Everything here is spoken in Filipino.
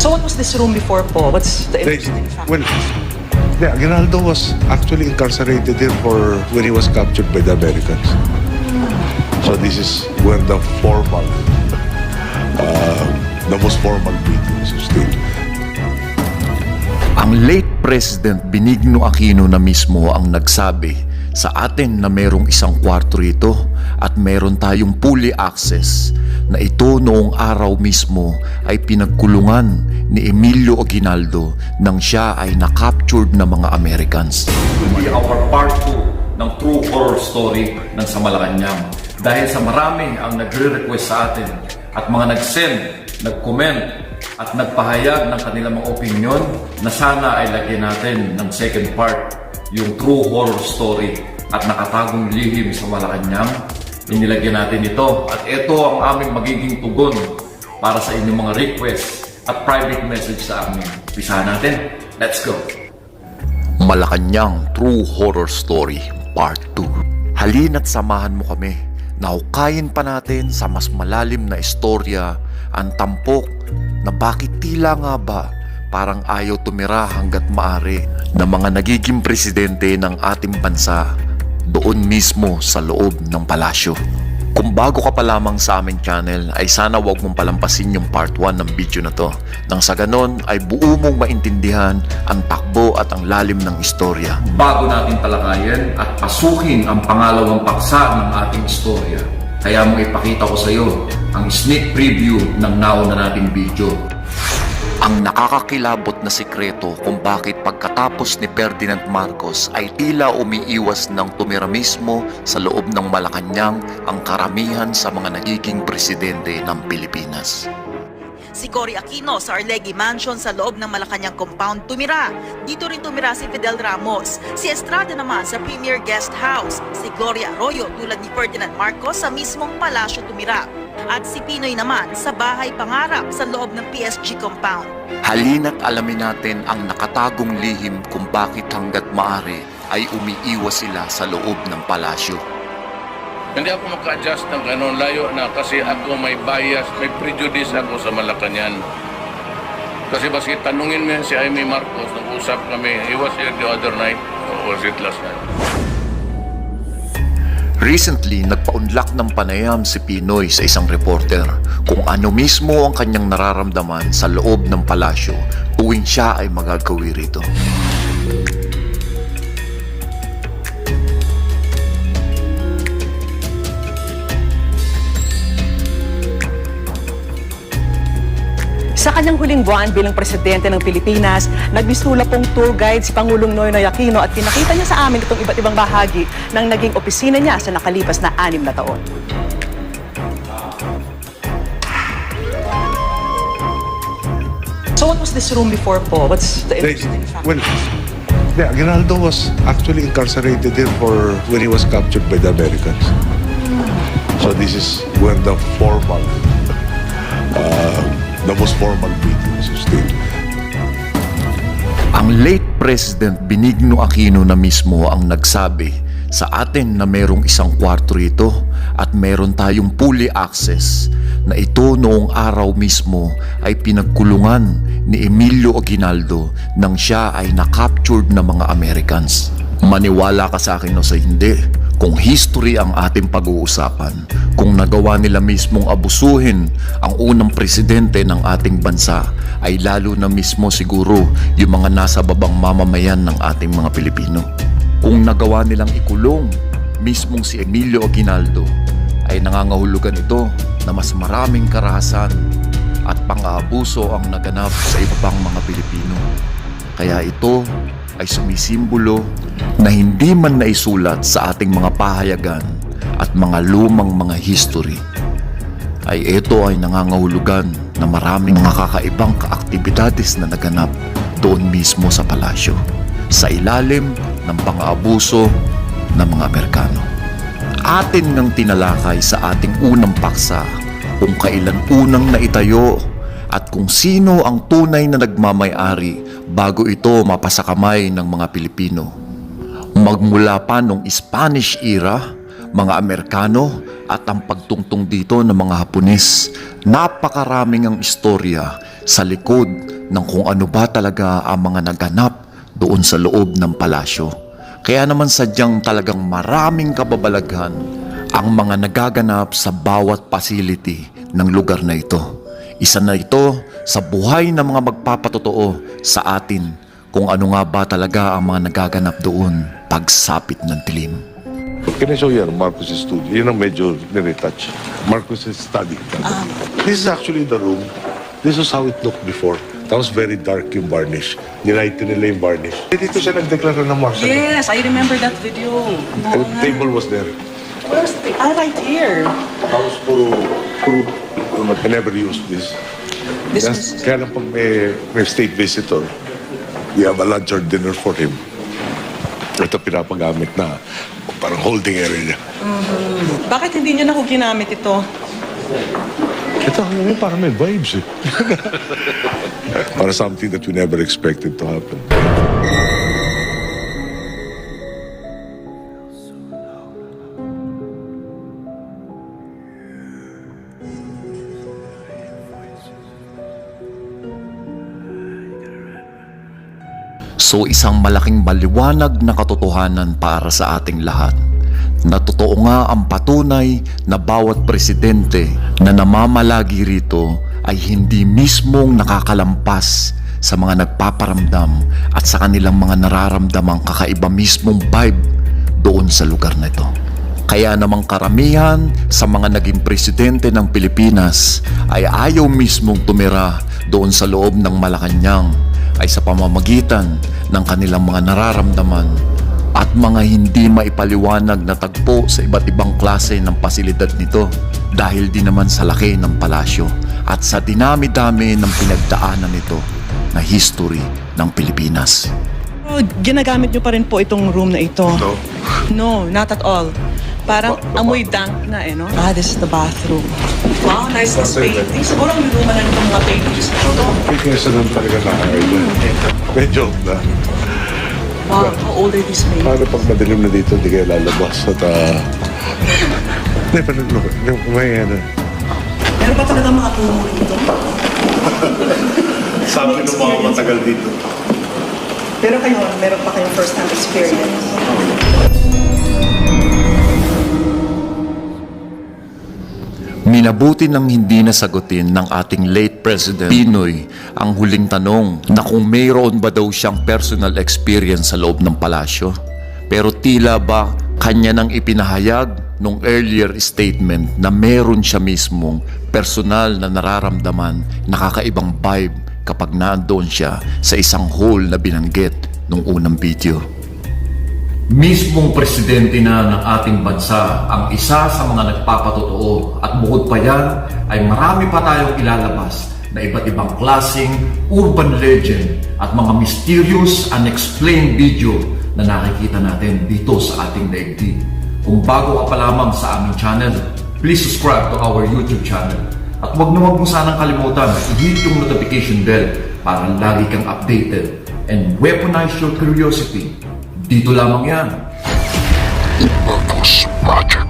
So what was this room before po? What's the They, interesting fact? well, yeah, Aguinaldo was actually incarcerated here for when he was captured by the Americans. So this is when the formal, uh, the most formal meetings of state. Ang late President Benigno Aquino na mismo ang nagsabi sa atin na merong isang kwarto rito at meron tayong fully access na ito noong araw mismo ay pinagkulungan ni Emilio Aguinaldo nang siya ay na-captured ng mga Americans. will be our part 2 ng true horror story ng sa. Dahil sa marami ang nagre-request sa atin at mga nag-send, nag-comment at nagpahayag ng kanilang mga opinion na sana ay lagyan natin ng second part yung true horror story at nakatagong lihim sa Malacanang. Inilagyan natin ito at ito ang aming magiging tugon para sa inyong mga request at private message sa amin. Pisahan natin. Let's go! Malacanang True Horror Story Part 2 Halina't samahan mo kami na hukayin pa natin sa mas malalim na istorya ang tampok na bakit tila nga ba parang ayaw tumira hanggat maari ng mga nagiging presidente ng ating bansa doon mismo sa loob ng palasyo. Kung bago ka pa lamang sa aming channel ay sana wag mong palampasin yung part 1 ng video na to nang sa ganon ay buo mong maintindihan ang takbo at ang lalim ng istorya. bago natin talakayin at pasukin ang pangalawang paksa ng ating istorya. Kaya mo ipakita ko sa iyo ang sneak preview ng nauna nating video. Ang nakakakilabot na sikreto kung bakit pagkatapos ni Ferdinand Marcos ay tila umiiwas ng tumira mismo sa loob ng Malacanang ang karamihan sa mga nagiging presidente ng Pilipinas. Si Cory Aquino sa Arlegui Mansion sa loob ng Malacanang compound tumira. Dito rin tumira si Fidel Ramos. Si Estrada naman sa Premier Guest House. Si Gloria Arroyo tulad ni Ferdinand Marcos sa mismong palasyo tumira. At si Pinoy naman sa bahay pangarap sa loob ng PSG compound. Halina't alamin natin ang nakatagong lihim kung bakit hanggat maari ay umiiwas sila sa loob ng palasyo. Hindi ako maka-adjust ng ganun layo na kasi ako may bias, may prejudice ako sa Malacanang. Kasi baski tanungin mo si Jaime Marcos, nung usap kami, he was here the other night, or was it last night? Recently, nagpaunlak ng panayam si Pinoy sa isang reporter kung ano mismo ang kanyang nararamdaman sa loob ng palasyo tuwing siya ay magagawi rito. Sa kanyang huling buwan bilang presidente ng Pilipinas, nagbistula pong tour guide si Pangulong Noynoy Aquino at pinakita niya sa amin itong iba't ibang bahagi ng naging opisina niya sa nakalipas na anim na taon. So what was this room before po? What's the interesting fact? well, yeah, Aguinaldo was actually incarcerated here for when he was captured by the Americans. So this is when the formal, uh, most formal meetings state. Ang late President Benigno Aquino na mismo ang nagsabi sa atin na merong isang kwarto rito at meron tayong fully access na ito noong araw mismo ay pinagkulungan ni Emilio Aguinaldo nang siya ay na-captured ng mga Americans. Maniwala ka sa akin o sa hindi, kung history ang ating pag-uusapan, kung nagawa nila mismong abusuhin ang unang presidente ng ating bansa, ay lalo na mismo siguro yung mga nasa babang mamamayan ng ating mga Pilipino. Kung nagawa nilang ikulong mismong si Emilio Aguinaldo, ay nangangahulugan ito na mas maraming karahasan at pang-aabuso ang naganap sa iba pang mga Pilipino. Kaya ito ay sumisimbolo na hindi man naisulat sa ating mga pahayagan at mga lumang mga history ay ito ay nangangahulugan na maraming mga kakaibang kaaktibidades na naganap doon mismo sa palasyo sa ilalim ng pang-aabuso ng mga Amerikano. Atin ngang tinalakay sa ating unang paksa kung kailan unang naitayo at kung sino ang tunay na nagmamayari bago ito mapasakamay ng mga Pilipino. Magmula pa nung Spanish era, mga Amerikano at ang pagtungtong dito ng mga Hapones. Napakaraming ang istorya sa likod ng kung ano ba talaga ang mga naganap doon sa loob ng palasyo. Kaya naman sadyang talagang maraming kababalaghan ang mga nagaganap sa bawat facility ng lugar na ito. Isa na ito sa buhay ng mga magpapatotoo sa atin kung ano nga ba talaga ang mga nagaganap doon pagsapit ng tilim. Can I show you Marcos' studio? Yun ang medyo niretouch. Marcos' study. This is actually the room. This is how it looked before. That was very dark yung varnish. Nilighten nila yung varnish. Dito siya nagdeklara ng martial. Yes, I remember that video. And the table was there. Where's the... Ah, right here. Tapos puro, puro, puro, I never used this. This That's, was... kaya lang pag may, may state visitor, we have a lunch or dinner for him. Ito pinapagamit na parang holding area niya. Bakit hindi niyo na ho ginamit ito? Ito, ano yun, parang may vibes eh. Para something that we never expected to happen. So isang malaking maliwanag na katotohanan para sa ating lahat. Na totoo nga ang patunay na bawat presidente na namamalagi rito ay hindi mismong nakakalampas sa mga nagpaparamdam at sa kanilang mga nararamdamang kakaiba mismong vibe doon sa lugar na ito. Kaya namang karamihan sa mga naging presidente ng Pilipinas ay ayaw mismong tumira doon sa loob ng Malacanang ay sa pamamagitan ng kanilang mga nararamdaman at mga hindi maipaliwanag na tagpo sa iba't ibang klase ng pasilidad nito dahil din naman sa laki ng palasyo at sa dinami-dami ng pinagdaanan nito na history ng Pilipinas. Oh, ginagamit niyo pa rin po itong room na ito? No. No, not at all. Parang amoy dank na eh, no? Ah, this is the bathroom. Wow, nice this painting. Siguro ang luma na nitong mga paintings na ito. Naman talaga na Medyo na. Wow, how old are these paintings? Paano pag madilim na dito, hindi kayo lalabas at ah... Hindi, pero look, may ano. Meron ba talaga mga puno rito? Sabi ng mga matagal dito. Pero kayo, meron pa kayong first-hand experience? Minabuti nang hindi nasagutin ng ating late President Pinoy ang huling tanong na kung mayroon ba daw siyang personal experience sa loob ng palasyo. Pero tila ba kanya nang ipinahayag nung earlier statement na meron siya mismong personal na nararamdaman nakakaibang vibe kapag nandoon siya sa isang hole na binanggit nung unang video. Mismong presidente na ng ating bansa ang isa sa mga nagpapatotoo at bukod pa yan ay marami pa tayong ilalabas na iba't ibang klasing urban legend at mga mysterious unexplained video na nakikita natin dito sa ating daigdig. Kung bago ka pa lamang sa aming channel, please subscribe to our YouTube channel. At huwag na huwag mo sanang kalimutan i-hit yung notification bell para lagi kang updated and weaponize your curiosity dito lamang yan. Marcos Magic.